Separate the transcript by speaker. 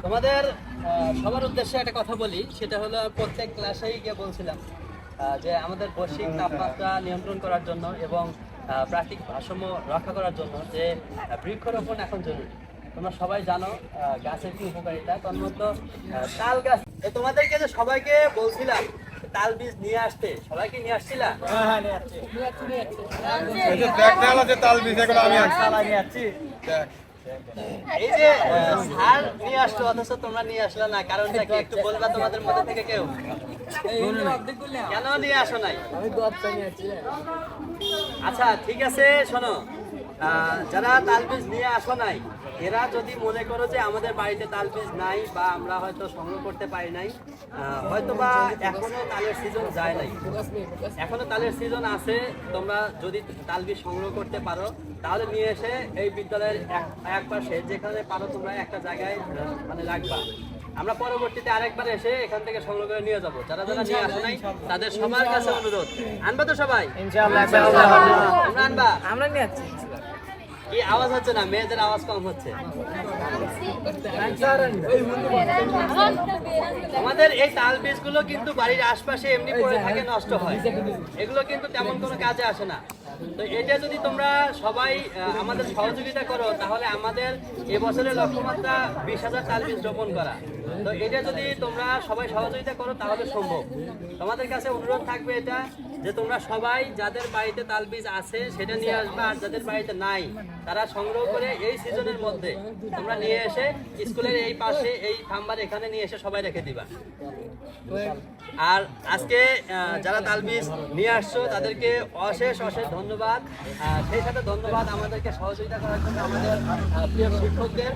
Speaker 1: তোমাদের সবার উদ্দেশ্যে একটা কথা বলি সেটা হলো প্রত্যেক ক্লাসেই গিয়ে বলছিলাম যে আমাদের বৈশ্বিক তাপমাত্রা নিয়ন্ত্রণ করার জন্য এবং প্রাকৃতিক ভারসাম্য রক্ষা করার জন্য যে বৃক্ষরোপণ এখন জরুরি তোমরা সবাই জানো গাছের কি উপকারিতা তার মধ্যে তাল গাছ তোমাদেরকে যে সবাইকে বলছিলাম তাল বীজ নিয়ে আসতে সবাইকে নিয়ে আসছিলা
Speaker 2: এই যে দেখ না তাল বীজ এগুলো আমি আনছি দেখ
Speaker 1: এই যে স্যার নিয়ে আসলো, অথচ তোমরা নিয়ে আসলে না, কারণটা কি একটু বলবা তোমাদের মধ্যে থেকে কেউ? কেন নিয়ে আসো নাই? আচ্ছা ঠিক আছে, শোনো। যারা তালবীজ নিয়ে আসো নাই এরা যদি মনে করো যে আমাদের বাড়িতে তালবীজ নাই বা আমরা হয়তো সংগ্রহ করতে পারি নাই হয়তো বা এখনও তালের সিজন যায় নাই। এখনও তালের সিজন আছে তোমরা যদি তালবীজ সংগ্রহ করতে পারো তাহলে নিয়ে এসে এই বিদ্যালয়ের এক পাশে যেখানে পারো তোমরা একটা জায়গায় মানে রাখবা। আমরা পরবর্তীতে আরেকবার এসে এখান থেকে সংগ্রহ করে নিয়ে যাব। যারা যারা নিয়ে আসো নাই তাদের সবার কাছে অনুরোধ। আনবা তো সবাই? আনবা
Speaker 3: আমরা নিয়ে যাচ্ছি
Speaker 1: কি আওয়াজ হচ্ছে না? মেয়েদের আওয়াজ কম হচ্ছে। আমাদের এই তাল বীজগুলো কিন্তু বাড়ির আশপাশে এমনি পড়ে থাকে, নষ্ট হয়। এগুলো কিন্তু তেমন কোনো কাজে আসে না। তো এটা যদি তোমরা সবাই আমাদের সহযোগিতা করো, তাহলে আমাদের এবছরের লক্ষ্যমাত্রা বিশ হাজার তাল বীজ রোপণ করা। তো এটা যদি তোমরা সবাই সহযোগিতা করো, তাহলে সম্ভব। তোমাদের কাছে অনুরোধ থাকবে এটা যে তোমরা সবাই যাদের বাড়িতে তাল বীজ আছে, সেটা নিয়ে আসবে, আর যাদের বাড়িতে নাই, তারা সংগ্রহ করে এই সিজনের মধ্যে তোমরা নিয়ে এসে স্কুলের এই পাশে এই থাম্বার এখানে নিয়ে এসে সবাই রেখে দিবা। আর আজকে যারা তালবিজ নিয়ে আসছো, তাদেরকে অশেষ অশেষ ধন্যবাদ। সেই সাথে ধন্যবাদ আমাদেরকে সহযোগিতা করার জন্য আমাদের প্রিয় শিক্ষকদের।